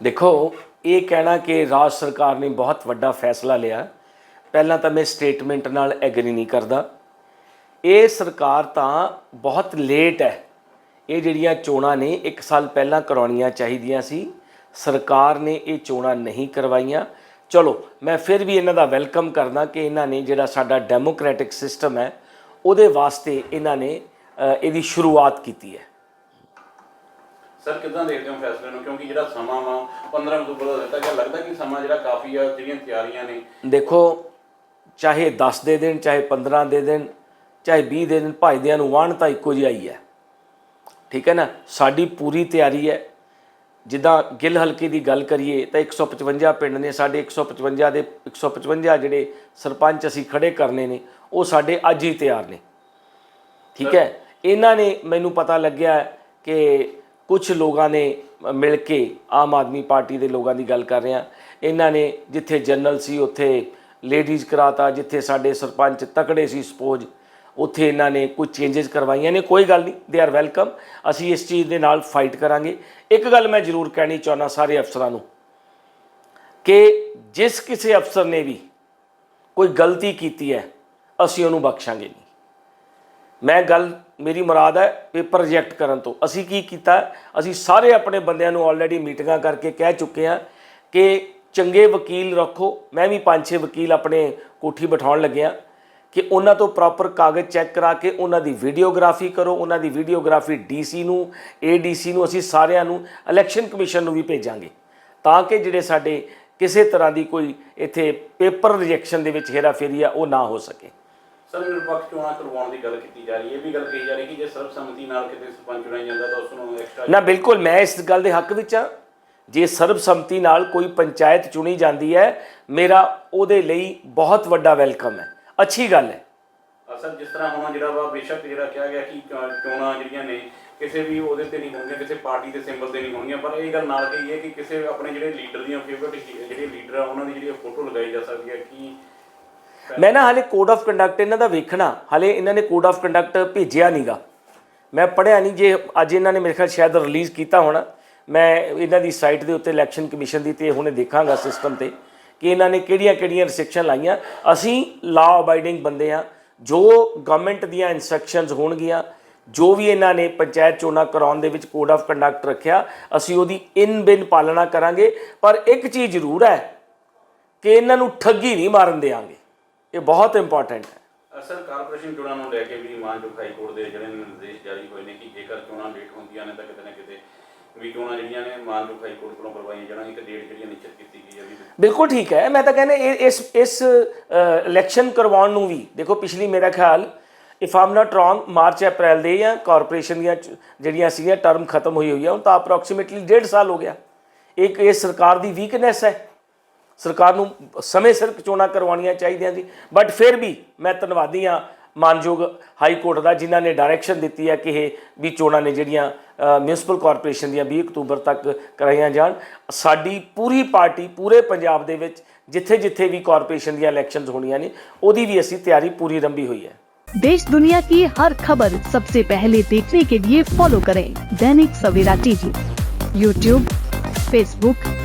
ਦੇਖੋ, ਇਹ ਕਹਿਣਾ ਕਿ ਰਾਜ ਸਰਕਾਰ ਨੇ ਬਹੁਤ ਵੱਡਾ ਫੈਸਲਾ ਲਿਆ। ਪਹਿਲਾਂ ਤਾਂ ਮੈਂ ਸਟੇਟਮੈਂਟ ਨਾਲ ਐਗਰੀ ਨਹੀਂ ਕਰਦਾ। ਇਹ ਸਰਕਾਰ ਤਾਂ ਬਹੁਤ ਲੇਟ ਹੈ। ਇਹ ਜਿਹੜੀਆਂ ਚੋਣਾਂ ਨੇ 1 ਸਾਲ ਪਹਿਲਾਂ ਕਰਾਉਣੀਆਂ ਚਾਹੀਦੀਆਂ ਸੀ। ਸਰਕਾਰ ਨੇ ਇਹ ਚੋਣਾਂ ਨਹੀਂ ਕਰਵਾਈਆਂ। ਚਲੋ, ਮੈਂ ਫਿਰ ਵੀ ਇਹਨਾਂ ਦਾ ਵੈਲਕਮ ਕਰਦਾ ਕਿ ਇਹਨਾਂ ਨੇ ਜਿਹੜਾ ਸਾਡਾ ਡੈਮੋਕ੍ਰੈਟਿਕ ਸਿਸਟਮ ਹੈ, ਉਹਦੇ ਵਾਸਤੇ ਇਹਨਾਂ ਨੇ ਇਹਦੀ ਸ਼ੁਰੂਆਤ ਕੀਤੀ ਹੈ। ਸਰ ਕਿਦਾਂ ਦੇਖਦੇ ਹੋ ਫੈਸਲੇ ਨੂੰ? ਕਿਉਂਕਿ ਜਿਹੜਾ ਸਮਾਂ ਵਾ 15 ਅਕਤੂਬਰ ਦਾ ਦਿੱਤਾ ਗਿਆ ਲੱਗਦਾ ਕਿ ਸਮਾਂ ਜਿਹੜਾ ਕਾਫੀ ਆ ਜਿਹੜੀਆਂ ਤਿਆਰੀਆਂ ਨੇ? ਦੇਖੋ ਚਾਹੇ 10 ਦੇ ਦੇਣ ਚਾਹੇ 15 ਦੇ ਦੇਣ ਚਾਹੇ 20 ਦੇ ਦੇਣ ਭਾਈਦਿਆਂ ਨੂੰ ਵਾਣ ਤਾਂ ਇੱਕੋ ਜਿਹਾ ਹੀ ਹੈ। ਠੀਕ ਹੈ ਨਾ? ਸਾਡੀ ਪੂਰੀ ਤਿਆਰੀ ਹੈ। ਜਿੱਦਾਂ ਗਿੱਲ ਹਲਕੇ ਦੀ ਗੱਲ ਕਰੀਏ ਤਾਂ 155 ਪਿੰਡ ਨੇ ਸਾਡੇ 155 ਦੇ 155 ਜਿਹੜੇ ਸਰਪੰਚ ਅਸੀਂ ਖੜੇ ਕਰਨੇ ਨੇ ਉਹ ਸਾਡੇ ਅੱਜ ਹੀ ਤਿਆਰ ਨੇ। ਠੀਕ ਹੈ? ਇਹਨਾਂ ਨੇ ਮੈਨੂੰ ਪਤਾ ਲੱਗਿਆ ਕਿ ਕੁਝ ਲੋਕਾਂ ਨੇ ਮਿਲ ਕੇ ਆਮ ਆਦਮੀ ਪਾਰਟੀ ਦੇ ਲੋਕਾਂ ਦੀ ਗੱਲ ਕਰ ਰਿਹਾ ਇਹਨਾਂ ਨੇ ਜਿੱਥੇ ਜਨਰਲ ਸੀ, ਉੱਥੇ ਲੇਡੀਜ਼ ਕਰਾਤਾ, ਜਿੱਥੇ ਸਾਡੇ ਸਰਪੰਚ ਤਕੜੇ ਸੀ ਸਪੋਜ਼, ਉੱਥੇ ਇਹਨਾਂ ਨੇ ਕੁਝ ਚੇਂਜਸ ਕਰਵਾਈਆਂ ਨੇ। ਕੋਈ ਗੱਲ ਨਹੀਂ ਦੇ ਆਰ ਵੈਲਕਮ ਅਸੀਂ ਇਸ ਚੀਜ਼ ਦੇ ਨਾਲ ਫਾਈਟ ਕਰਾਂਗੇ। ਇੱਕ ਗੱਲ ਮੈਂ ਜ਼ਰੂਰ ਕਹਿਣੀ ਚਾਹੁੰਦਾ ਸਾਰੇ ਅਫਸਰਾਂ ਨੂੰ ਕਿ ਜਿਸ ਕਿਸੇ ਅਫਸਰ ਨੇ ਵੀ ਕੋਈ ਗਲਤੀ ਕੀਤੀ ਹੈ, ਅਸੀਂ ਉਹਨੂੰ ਬਖਸ਼ਾਂਗੇ ਨਹੀਂ। ਮੈਂ ਗੱਲ ਮੇਰੀ ਮੁਰਾਦ ਹੈ ਪੇਪਰ ਰਿਜੈਕਟ ਕਰਨ ਤੋਂ। ਅਸੀਂ ਕੀ ਕੀਤਾ? ਅਸੀਂ ਸਾਰੇ ਆਪਣੇ ਬੰਦਿਆਂ ਨੂੰ ਆਲਰੇਡੀ ਮੀਟਿੰਗਾਂ ਕਰਕੇ ਕਹਿ ਚੁੱਕੇ ਹਾਂ ਕਿ ਚੰਗੇ ਵਕੀਲ ਰੱਖੋ। ਮੈਂ ਵੀ ਪੰਜ ਛੇ ਵਕੀਲ ਆਪਣੇ ਕੋਠੀ ਬਿਠਾਉਣ ਲੱਗਿਆ ਕਿ ਉਹਨਾਂ ਤੋਂ ਪ੍ਰੋਪਰ ਕਾਗਜ਼ ਚੈੱਕ ਕਰਾ ਕੇ ਉਹਨਾਂ ਦੀ ਵੀਡੀਓਗ੍ਰਾਫੀ ਕਰੋ, ਉਹਨਾਂ ਦੀ ਵੀਡੀਓਗ੍ਰਾਫੀ ਡੀਸੀ ਨੂੰ ਏਡੀਸੀ ਨੂੰ ਅਸੀਂ ਸਾਰਿਆਂ ਨੂੰ ਇਲੈਕਸ਼ਨ ਕਮਿਸ਼ਨ ਨੂੰ ਵੀ ਭੇਜਾਂਗੇ। ਤਾਂ ਕਿ ਜਿਹੜੇ ਸਾਡੇ ਕਿਸੇ ਤਰ੍ਹਾਂ ਦੀ ਕੋਈ ਇੱਥੇ ਪੇਪਰ ਰਿਜੈਕਸ਼ਨ ਦੇ ਵਿੱਚ ਹੇਰਾਫੇਰੀ ਆ, ਉਹ ਨਾ ਹੋ ਸਕੇ। ਸਰ ਨਿਰਪੱਖ ਚੋਣਾਂ ਕਰਵਾਉਣ ਦੀ ਗੱਲ ਕੀਤੀ ਜਾ ਰਹੀ ਹੈ। ਇਹ ਵੀ ਗੱਲ ਕਹੀ ਜਾ ਰਹੀ ਕਿ ਜੇ ਸਰਬਸੰਮਤੀ ਨਾਲ ਕਿਤੇ ਸਰਪੰਚ ਚੁਣਿਆ ਜਾਂਦਾ ਤਾਂ ਉਸ ਨੂੰ ਐਕਸਟਰਾ ਨਾ ਬਿਲਕੁਲ ਮੈਂ ਇਸ ਗੱਲ ਦੇ ਹੱਕ ਵਿੱਚ ਆ ਜੇ ਸਰਬਸੰਮਤੀ ਨਾਲ ਕੋਈ ਪੰਚਾਇਤ ਚੁਣੀ ਜਾਂਦੀ ਹੈ ਮੇਰਾ ਉਹਦੇ ਲਈ ਬਹੁਤ ਵੱਡਾ ਵੈਲਕਮ ਹੈ। ਅੱਛੀ ਗੱਲ ਹੈ। ਸਰ ਜਿਸ ਤਰ੍ਹਾਂ ਹੁਣ ਜਿਹੜਾ ਵਾ ਬੇਸ਼ੱਕ ਜਿਹੜਾ ਕਿਹਾ ਗਿਆ ਕਿ ਚੋਣਾਂ ਜਿਹੜੀਆਂ ਨੇ ਕਿਸੇ ਵੀ ਉਹਦੇ ਤੇ ਨਹੀਂ ਹੋਣਗੀਆਂ ਕਿਸੇ ਪਾਰਟੀ ਦੇ ਸਿੰਬਲ ਤੇ ਨਹੀਂ ਹੋਣਗੀਆਂ ਪਰ ਇਹ ਗੱਲ ਨਾਲ ਕਹੀ ਹੈ ਕਿ ਕਿਸੇ ਆਪਣੇ ਜਿਹੜੇ ਲੀਡਰ ਦੀਆਂ ਫੇਵਰਟ ਜਿਹੜੇ ਲੀਡਰ ਆ ਉਹਨਾਂ ਦੀ ਜਿਹੜੀ ਫੋਟੋ ਲਗਾਈ ਜਾ ਸਕਦੀ ਹੈ ਕਿ ਮੈਂ ਨਾ ਹਾਲੇ ਕੋਡ ਆਫ ਕੰਡਕਟ ਇਹਨਾਂ ਦਾ ਵੇਖਣਾ, ਹਾਲੇ ਇਹਨਾਂ ਨੇ ਕੋਡ ਆਫ ਕੰਡਕਟ ਭੇਜਿਆ ਨਹੀਂਗਾ ਮੈਂ ਪੜਿਆ ਨਹੀਂ ਜੇ ਅੱਜ ਇਹਨਾਂ ਨੇ ਮੇਰੇ ਖਿਆਲ ਸ਼ਾਇਦ ਰਿਲੀਜ਼ ਕੀਤਾ ਹੋਣਾ। ਮੈਂ ਇਹਨਾਂ ਦੀ ਸਾਈਟ ਦੇ ਉੱਤੇ ਇਲੈਕਸ਼ਨ ਕਮਿਸ਼ਨ ਦੀ ਤੇ ਹੁਣੇ ਦੇਖਾਂਗਾ ਸਿਸਟਮ ਤੇ ਕਿ ਇਹਨਾਂ ਨੇ ਕਿਹੜੀਆਂ-ਕਿਹੜੀਆਂ ਰਿਸਟ੍ਰਿਕਸ਼ਨ ਲਾਈਆਂ। ਅਸੀਂ ਲਾਅ ਅਬਾਈਡਿੰਗ ਬੰਦੇ ਆ ਜੋ ਗਵਰਨਮੈਂਟ ਦੀਆਂ ਇਨਸਟਰਕਸ਼ਨਸ ਹੋਣਗੀਆਂ, ਜੋ ਵੀ ਇਹਨਾਂ ਨੇ ਪੰਚਾਇਤ ਚੋਣਾਂ ਕਰਾਉਣ ਦੇ ਵਿੱਚ ਕੋਡ ਆਫ ਕੰਡਕਟ ਰੱਖਿਆ, ਅਸੀਂ ਉਹਦੀ ਇਨ ਬਿਨ ਪਾਲਣਾ ਕਰਾਂਗੇ। ਪਰ ਇੱਕ ਚੀਜ਼ ਜ਼ਰੂਰ ਹੈ ਕਿ ਇਹਨਾਂ ਨੂੰ ਠੱਗੀ ਨਹੀਂ ਮਾਰਨ ਦੇਵਾਂਗੇ ਇਹ ਬਹੁਤ ਇੰਪੋਰਟੈਂਟ ਹੈ। ਅਸਲ ਕਾਰਪੋਰੇਸ਼ਨ ਚੋਣਾਂ ਨੂੰ ਲੈ ਕੇ ਵੀ ਮਾਨਯੋਗ ਹਾਈ ਕੋਰਟ ਦੇ ਜਿਹੜੇ ਨਿਰਦੇਸ਼ ਜਾਰੀ ਹੋਏ ਨੇ ਕਿ ਜੇਕਰ ਚੋਣਾਂ ਲੇਟ ਹੁੰਦੀਆਂ ਨੇ ਤਾਂ ਕਿਤੇ ਨਾ ਕਿਤੇ ਵੀ ਚੋਣਾਂ ਜਿਹੜੀਆਂ ਨੇ ਮਾਨਯੋਗ ਹਾਈ ਕੋਰਟ ਵੱਲੋਂ ਕਰਵਾਈਆਂ ਜਾਣਾ ਇੱਕ ਡੇਟ ਜਿਹੜੀ ਨਿਸ਼ਚਿਤ ਕੀਤੀ ਗਈ ਹੈ ਵੀ ਬਿਲਕੁਲ। ਠੀਕ ਹੈ। ਮੈਂ ਤਾਂ ਕਹਿੰਦਾ ਇਸ ਇਸ ਇਲੈਕਸ਼ਨ ਕਰਵਾਉਣ ਨੂੰ ਵੀ ਦੇਖੋ ਪਿਛਲੀ ਮੇਰਾ ਖਿਆਲ if am not wrong March April ਦੇ ਜਾਂ ਕਾਰਪੋਰੇਸ਼ਨ ਦੀਆਂ ਜਿਹੜੀਆਂ ਸੀਗੀਆਂ ਟਰਮ ਖਤਮ ਹੋਈ ਹੋਈ ਆ ਹੁਣ ਤਾਂ ਅਪਰੋਕਸੀਮੇਟਲੀ ਡੇਢ ਸਾਲ ਹੋ ਗਿਆ। ਇੱਕ ਇਹ ਸਰਕਾਰ ਦੀ ਵੀਕਨੈਸ ਹੈ। ਸਰਕਾਰ ਨੂੰ ਸਮੇਂ ਸਿਰ ਚੋਣਾਂ ਕਰਵਾਉਣੀਆਂ ਚਾਹੀਦੀਆਂ ਸੀ ਬਟ ਫਿਰ ਵੀ ਮੈਂ ਧੰਨਵਾਦੀ ਹਾਂ ਮਾਨਯੋਗ ਹਾਈ ਕੋਰਟ ਦਾ ਜਿਨ੍ਹਾਂ ਨੇ ਡਾਇਰੈਕਸ਼ਨ ਦਿੱਤੀ ਹੈ ਕਿ ਇਹ ਵੀ ਚੋਣਾਂ ਨੇ ਜਿਹੜੀਆਂ ਮਿਊਨਿਸਪਲ ਕਾਰਪੋਰੇਸ਼ਨ ਦੀਆਂ 20 ਅਕਤੂਬਰ ਤੱਕ ਕਰਾਈਆਂ ਜਾਣ ਸਾਡੀ ਪੂਰੀ ਪਾਰਟੀ ਪੂਰੇ ਪੰਜਾਬ ਦੇ ਵਿੱਚ ਜਿੱਥੇ ਜਿੱਥੇ ਵੀ ਕਾਰਪੋਰੇਸ਼ਨ ਦੀਆਂ ਇਲੈਕਸ਼ਨਸ ਹੋਣੀਆਂ ਨੇ ਉਹਦੀ ਵੀ ਅਸੀਂ ਤਿਆਰੀ ਪੂਰੀ ਰੰਭੀ ਹੋਈ ਹੈ देश दुनिया की हर खबर सबसे पहले देखने के लिए फॉलो करें Dainik Savera TV YouTube Facebook